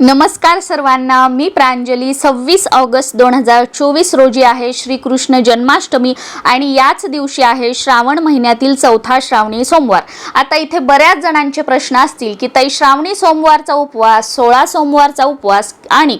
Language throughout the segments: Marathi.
नमस्कार सर्वांना मी प्रांजली. सव्वीस ऑगस्ट दोन हजार चोवीस रोजी आहे श्रीकृष्ण जन्माष्टमी आणि याच दिवशी आहे श्रावण महिन्यातील चौथा श्रावणी सोमवार. आता इथे बऱ्याच जणांचे प्रश्न असतील की ताई श्रावणी सोमवारचा उपवास सोळा सोमवारचा उपवास आणि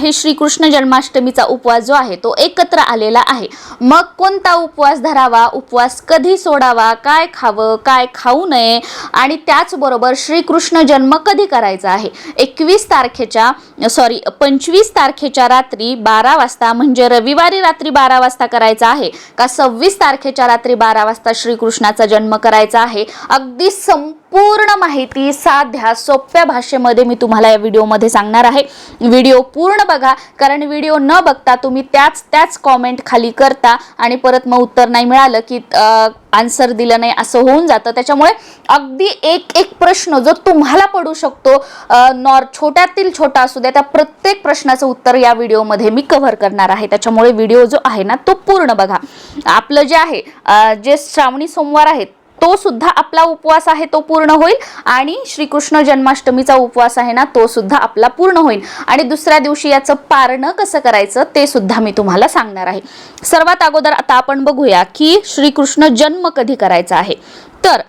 हे श्रीकृष्ण जन्माष्टमीचा उपवास जो आहे तो एकत्र आलेला आहे. मग कोणता उपवास धरावा? उपवास कधी सोडावा? काय खावं? काय खाऊ नये? आणि त्याचबरोबर श्रीकृष्ण जन्म कधी करायचा आहे? एकवीस तारखेच्या सॉरी पंचवीस तारखेच्या रात्री बारा वाजता म्हणजे रविवारी रात्री बारा वाजता करायचा आहे का सव्वीस तारखेच्या रात्री बारा वाजता श्रीकृष्णाचा जन्म करायचा आहे? अगदी पूर्ण माहिती साध्या सोप्या भाषेमध्ये मी तुम्हाला या व्हिडिओमध्ये सांगणार आहे. व्हिडिओ पूर्ण बघा कारण व्हिडिओ न बघता तुम्ही त्याच त्याच कॉमेंट खाली करता आणि परत मग उत्तर नाही मिळालं की आन्सर दिलं नाही असं होऊन जातं. त्याच्यामुळे अगदी एक एक प्रश्न जो तुम्हाला पडू शकतो नॉर छोट्यातील छोटा असू द्या त्या प्रत्येक प्रश्नाचं उत्तर या व्हिडिओमध्ये मी कव्हर करणार आहे. त्याच्यामुळे व्हिडिओ जो आहे ना तो पूर्ण बघा. आपलं जे आहे जे श्रावणी सोमवार आहेत तो सुद्धा आपला उपवास आहे तो पूर्ण होईल. आणि श्रीकृष्ण जन्माष्टमीचा उपवास आहे ना तो सुद्धा आपला पूर्ण होईल. आणि दुसऱ्या दिवशी याचं पारणं कसं करायचं ते सुद्धा मी तुम्हाला सांगणार आहे. सर्वात अगोदर आता आपण बघूया की श्रीकृष्ण जन्म कधी करायचा आहे. तर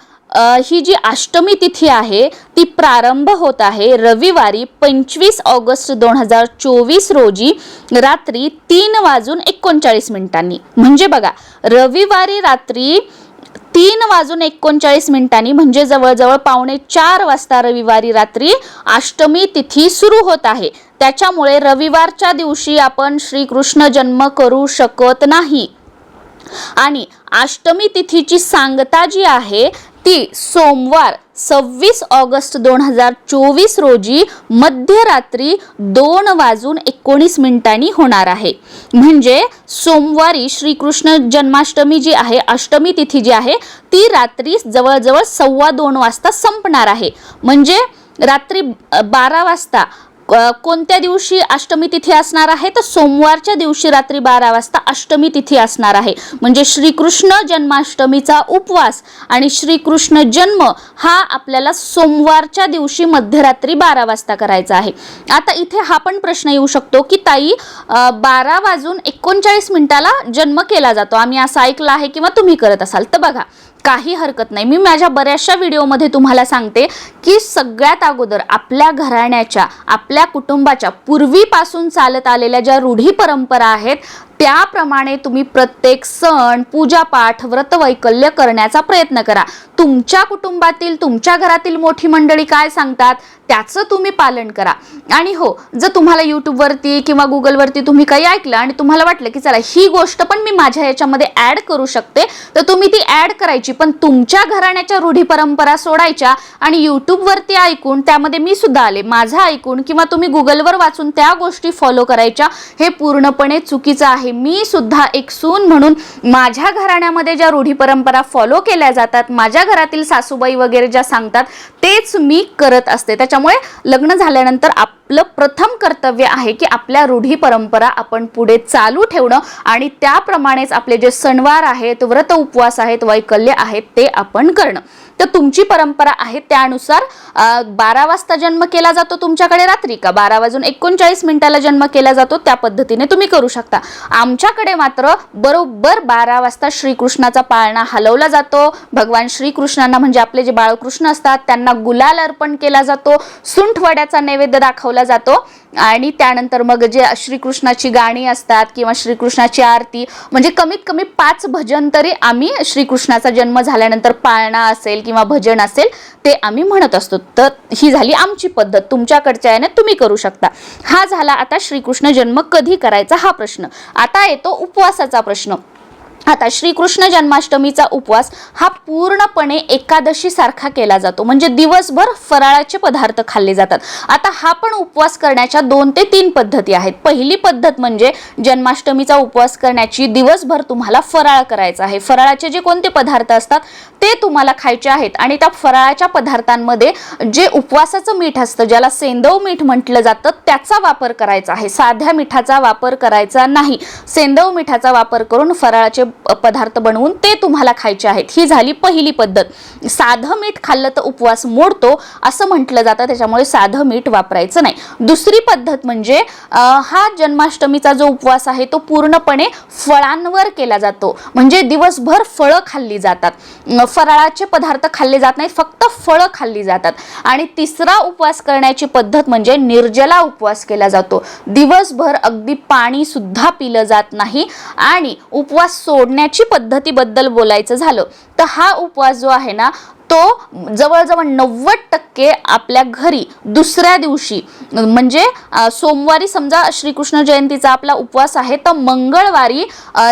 ही जी अष्टमी तिथी आहे ती प्रारंभ होत आहे रविवारी पंचवीस ऑगस्ट दोन हजार चोवीस रोजी रात्री तीन वाजून एकोणचाळीस मिनिटांनी. म्हणजे बघा रविवारी रात्री तीन वाजून एकोणचाळीस मिनिटांनी म्हणजे जवळजवळ पावणे चार वाजता रविवारी रात्री अष्टमी तिथी सुरू होत आहे. त्याच्यामुळे रविवारच्या दिवशी आपण श्रीकृष्ण जन्म करू शकत नाही. आणि अष्टमी तिथीची सांगता जी आहे ती सोमवार सव्वीस ऑगस्ट दोन हजार चोवीस रोजी मध्यरात्री दोन वाजून एकोणीस मिनिटांनी होणार आहे. म्हणजे सोमवारी श्रीकृष्ण जन्माष्टमी जी आहे अष्टमी तिथी जी आहे ती रात्री जवळजवळ सव्वा दोन वाजता संपणार आहे. म्हणजे रात्री बारा वाजता कोणत्या दिवशी अष्टमी तिथी असणार आहे? तर सोमवारच्या दिवशी रात्री बारा वाजता अष्टमी तिथी असणार आहे. म्हणजे श्रीकृष्ण जन्माष्टमीचा उपवास आणि श्रीकृष्ण जन्म हा आपल्याला सोमवारच्या दिवशी मध्यरात्री बारा वाजता करायचा आहे. आता इथे हा पण प्रश्न येऊ शकतो की ताई बारा वाजून एकोणचाळीस मिनिटाला जन्म केला जातो. आम्ही असं ऐकलं आहे किंवा तुम्ही करत असाल. तर बघा काही हरकत नाही. मी माझ्या बऱ्याचशा व्हिडिओमध्ये तुम्हाला सांगते की सगळ्यात अगोदर आपल्या घराण्याच्या आपल्या कुटुंबाच्या पूर्वीपासून चालत आलेल्या ज्या रूढी परंपरा आहेत त्याप्रमाणे तुम्ही प्रत्येक सण पूजापाठ व्रतवैकल्य करण्याचा प्रयत्न करा. तुमच्या कुटुंबातील तुमच्या घरातील मोठी मंडळी काय सांगतात त्याचं तुम्ही पालन करा. आणि हो जर तुम्हाला यूट्यूबवरती किंवा गुगलवरती तुम्ही काही ऐकलं आणि तुम्हाला वाटलं की चला ही गोष्ट पण मी माझ्या याच्यामध्ये ॲड करू शकते तर तुम्ही ती ॲड करायची. पण तुमच्या घराण्याच्या रूढी परंपरा सोडायच्या आणि यूट्यूबवरती ऐकून त्यामध्ये मी सुद्धा आले. माझं ऐकून किंवा तुम्ही गुगलवर वाचून त्या गोष्टी फॉलो करायच्या हे पूर्णपणे चुकीचं आहे. मी सुद्धा एक सून म्हणून माझ्या घराण्यामध्ये ज्या रूढी परंपरा फॉलो केल्या जातात माझ्या घरातील सासूबाई वगैरे ज्या सांगतात तेच मी करत असते. त्याच्यामुळे लग्न झाल्यानंतर आपलं प्रथम कर्तव्य आहे की आपल्या रूढी परंपरा आपण पुढे चालू ठेवणं आणि त्याप्रमाणेच आपले जे सणवार आहेत व्रत उपवास आहेत वैकल्य आहेत ते आपण करणं. तर तुमची परंपरा आहे त्यानुसार बारा वाजता जन्म केला जातो तुमच्याकडे रात्री का? बारा वाजून एकोणचाळीस मिनिटाला जन्म केला जातो त्या पद्धतीने तुम्ही करू शकता. आमच्याकडे मात्र बरोबर बारा वाजता श्रीकृष्णाचा पाळणा हलवला जातो. भगवान श्रीकृष्णांना म्हणजे आपले जे बाळकृष्ण असतात त्यांना गुलाल अर्पण केला जातो सुंठवड्याचा नैवेद्य दाखवला जातो. आणि त्यानंतर मग जे श्रीकृष्णाची गाणी असतात किंवा श्रीकृष्णाची आरती म्हणजे कमीत कमी पाच भजन तरी आम्ही श्रीकृष्णाचा जन्म झाल्यानंतर पाळणा असेल किंवा भजन असेल ते आम्ही म्हणत असतो. तर ही झाली आमची पद्धत. तुमच्याकडच्या याने तुम्ही करू शकता. हा झाला आता श्रीकृष्ण जन्म कधी करायचा हा प्रश्न. आता येतो उपवासाचा प्रश्न. आता श्रीकृष्ण जन्माष्टमीचा उपवास हा पूर्णपणे एकादशी सारखा केला जातो. म्हणजे दिवसभर फराळाचे पदार्थ खाल्ले जातात. आता हा पण उपवास करण्याच्या दोन ते तीन पद्धती आहेत. पहिली पद्धत म्हणजे जन्माष्टमीचा उपवास करण्याची दिवसभर तुम्हाला फराळ करायचा आहे. फराळाचे जे कोणते पदार्थ असतात ते तुम्हाला खायचे आहेत. आणि त्या फराळाच्या पदार्थांमध्ये जे उपवासाचं मीठ असतं ज्याला सेंदव मीठ म्हटलं जातं त्याचा वापर करायचा आहे. साध्या मिठाचा वापर करायचा नाही. सेंदव मिठाचा वापर करून फराळाचे पदार्थ बनवून ते तुम्हाला खायचे आहेत. ही झाली पहिली पद्धत. साधं मीठ खाल्लं तर उपवास मोडतो असं म्हटलं जातं त्याच्यामुळे साधं मीठ वापरायचं नाही. दुसरी पद्धत म्हणजे हा जन्माष्टमीचा जो उपवास आहे तो पूर्णपणे फळांवर केला जातो. म्हणजे दिवसभर फळं खाल्ली जातात. फराळाचे पदार्थ खाल्ले जात नाहीत फक्त फळं खाल्ली जातात. आणि तिसरा उपवास करण्याची पद्धत म्हणजे निर्जला उपवास केला जातो. दिवसभर अगदी पाणी सुद्धा पिलं जात नाही आणि उपवास सोडण्याची पद्धतीबद्दल बोलायचं झालं तर हा उपवास जो आहे ना तो जवळजवळ नव्वद टक्के आपल्या घरी दुसऱ्या दिवशी म्हणजे सोमवारी समजा श्रीकृष्ण जयंतीचा आपला उपवास आहे तर मंगळवारी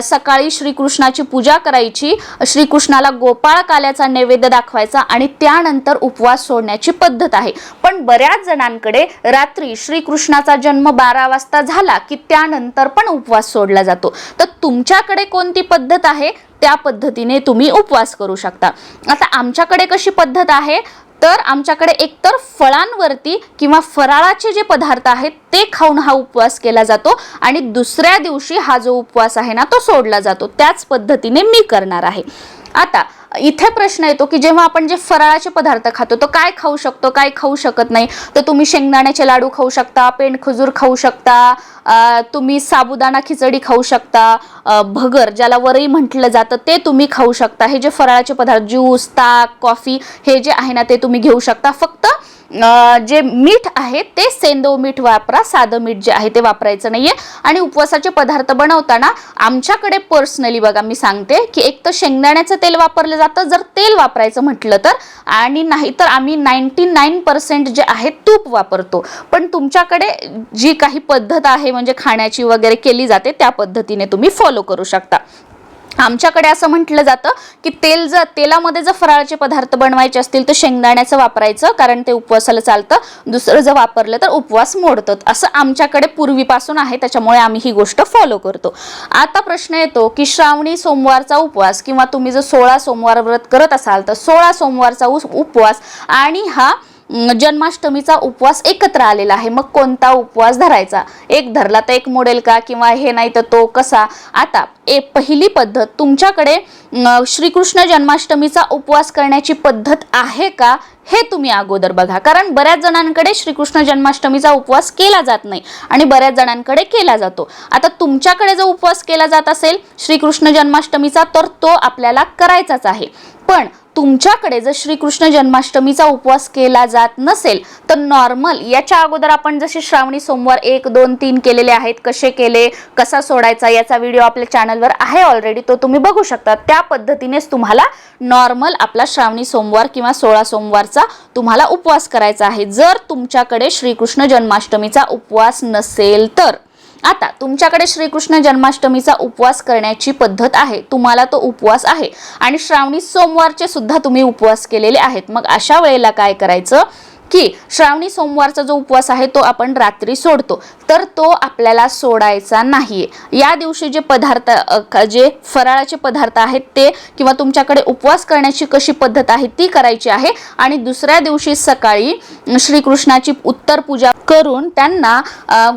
सकाळी श्रीकृष्णाची पूजा करायची श्रीकृष्णाला गोपाळ काल्याचा नैवेद्य दाखवायचा आणि त्यानंतर उपवास सोडण्याची पद्धत आहे. पण बऱ्याच जणांकडे रात्री श्रीकृष्णाचा जन्म बारा वाजता झाला की त्यानंतर पण उपवास सोडला जातो. तर तुमच्याकडे कोणती पद्धत आहे? त्या पद्धतीने तुम्ही उपवास करू शकता. आता आमच्याकडे कशी पद्धत आहे? तर आमच्याकडे एकतर फळांवरती किंवा फराळाचे जे पदार्थ आहेत ते खाऊन हा उपवास केला जातो आणि दुसऱ्या दिवशी हा जो उपवास आहे ना तो सोडला जातो. त्याच पद्धतीने मी करणार आहे. आता इथे प्रश्न येतो की जेव्हा आपण जे फराळाचे पदार्थ खातो तो काय खाऊ शकतो काय खाऊ शकत नाही? तर तुम्ही शेंगदाण्याचे लाडू खाऊ शकता पेंड खजूर खाऊ शकता तुम्ही साबुदाणा खिचडी खाऊ शकता भगर ज्याला वरई म्हटलं जातं ते तुम्ही खाऊ शकता. हे जे फराळाचे पदार्थ ज्यूस ताक कॉफी हे जे आहे ना ते तुम्ही घेऊ शकता. फक्त जे मीठ आहे ते सेंदव मीठ वापरा साधं मीठ जे आहे ते वापरायचं नाहीये. आणि उपवासाचे पदार्थ बनवताना आमच्याकडे पर्सनली बघा मी सांगते की एक तर शेंगदाण्याचं तेल वापरलं जातं जर तेल वापरायचं म्हटलं तर. आणि नाही तर आम्ही नाईन्टी नाईन पर्सेंट जे आहे तूप वापरतो. पण तुमच्याकडे जी काही पद्धत आहे म्हणजे खाण्याची वगैरे केली जाते त्या पद्धतीने तुम्ही फॉलो करू शकता. आमच्याकडे असं म्हटलं जातं की तेल जर तेलामध्ये जर फराळाचे पदार्थ बनवायचे असतील तर शेंगदाण्याचं वापरायचं कारण ते उपवासाला चालतं. दुसरं जर वापरलं तर उपवास मोडतं असं आमच्याकडे पूर्वीपासून आहे त्याच्यामुळे आम्ही ही गोष्ट फॉलो करतो. आता प्रश्न येतो की श्रावणी सोमवारचा उपवास किंवा तुम्ही जर सोळा सोमवार व्रत करत असाल तर सोळा सोमवारचा उपवास आणि हा जन्माष्टमीचा उपवास एकत्र आलेला आहे. मग कोणता उपवास धरायचा? एक धरला तर एक मोडेल का? किंवा हे नाही तर तो कसा? आता ए पहिली पद्धत तुमच्याकडे श्रीकृष्ण जन्माष्टमीचा उपवास करण्याची पद्धत आहे का? हे तुम्ही अगोदर बघा. कारण बऱ्याच जणांकडे श्रीकृष्ण जन्माष्टमीचा उपवास केला जात नाही आणि बऱ्याच जणांकडे केला जातो. आता तुमच्याकडे जो उपवास केला जात असेल श्रीकृष्ण जन्माष्टमीचा तर तो आपल्याला करायचाच आहे. पण तुमच्याकडे जर श्रीकृष्ण जन्माष्टमीचा उपवास केला जात नसेल तर नॉर्मल याच्या अगोदर आपण जसे श्रावणी सोमवार एक दोन तीन केलेले आहेत कसे केले कसा सोडायचा याचा व्हिडिओ आपल्या चॅनलवर आहे ऑलरेडी तो तुम्ही बघू शकता. त्या पद्धतीनेच तुम्हाला नॉर्मल आपला श्रावणी सोमवार किंवा सोळा सोमवारचा तुम्हाला उपवास करायचा आहे. जर तुमच्याकडे श्रीकृष्ण जन्माष्टमीचा उपवास नसेल तर. आता तुमच्याकडे श्रीकृष्ण जन्माष्टमीचा उपवास करण्याची पद्धत आहे. तुम्हाला तो उपवास आहे. आणि श्रावणी सोमवारचे सुद्धा तुम्ही उपवास केलेले आहेत. मग अशा वेळेला काय करायचं? की श्रावणी सोमवारचा जो उपवास आहे तो आपण रात्री सोडतो. तर तो आपल्याला सोडायचा नाहीये या दिवशी जे पदार्थ जे फराळाचे पदार्थ आहेत ते किंवा तुमच्याकडे उपवास करण्याची कशी पद्धत आहे ती करायची आहे. आणि दुसऱ्या दिवशी सकाळी श्रीकृष्णाची उत्तर पूजा करून त्यांना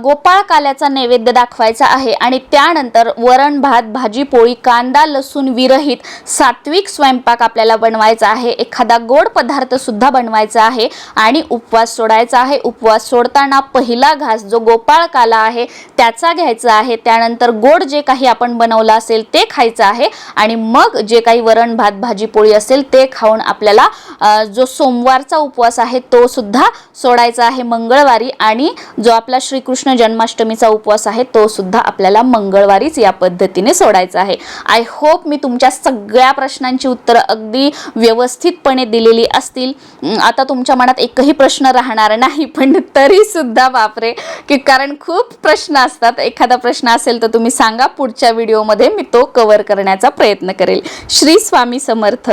गोपाळ काल्याचा नैवेद्य दाखवायचा आहे. आणि त्यानंतर वरण भात भाजी पोळी कांदा लसूण विरहित सात्विक स्वयंपाक आपल्याला बनवायचा आहे. एखादा गोड पदार्थ सुद्धा बनवायचा आहे. आणि उपवास सोडायचा आहे. उपवास सोडताना पहिला घास जो गोपाळ काला आहे त्याचा घ्यायचा आहे. त्यानंतर गोड जे काही आपण बनवलं असेल ते खायचं आहे. आणि मग जे काही वरण भात भाजी पोळी असेल ते खाऊन आपल्याला जो सोमवारचा उपवास आहे तो सुद्धा सोडायचा आहे मंगळवारी. आणि जो आपला श्रीकृष्ण जन्माष्टमीचा उपवास आहे तो सुद्धा आपल्याला मंगळवारीच या पद्धतीने सोडायचा आहे. आय होप मी तुमच्या सगळ्या प्रश्नांची उत्तरं अगदी व्यवस्थितपणे दिलेली असतील. आता तुमच्या मनात एकही प्रश्न राहणार नाही. पण तरी सुद्धा बापरे की कारण खूप प्रश्न असतात. एखादा प्रश्न असेल तर तुम्ही सांगा पुढच्या व्हिडिओमध्ये मी तो कव्हर करण्याचा प्रयत्न करेल. श्री स्वामी समर्थ.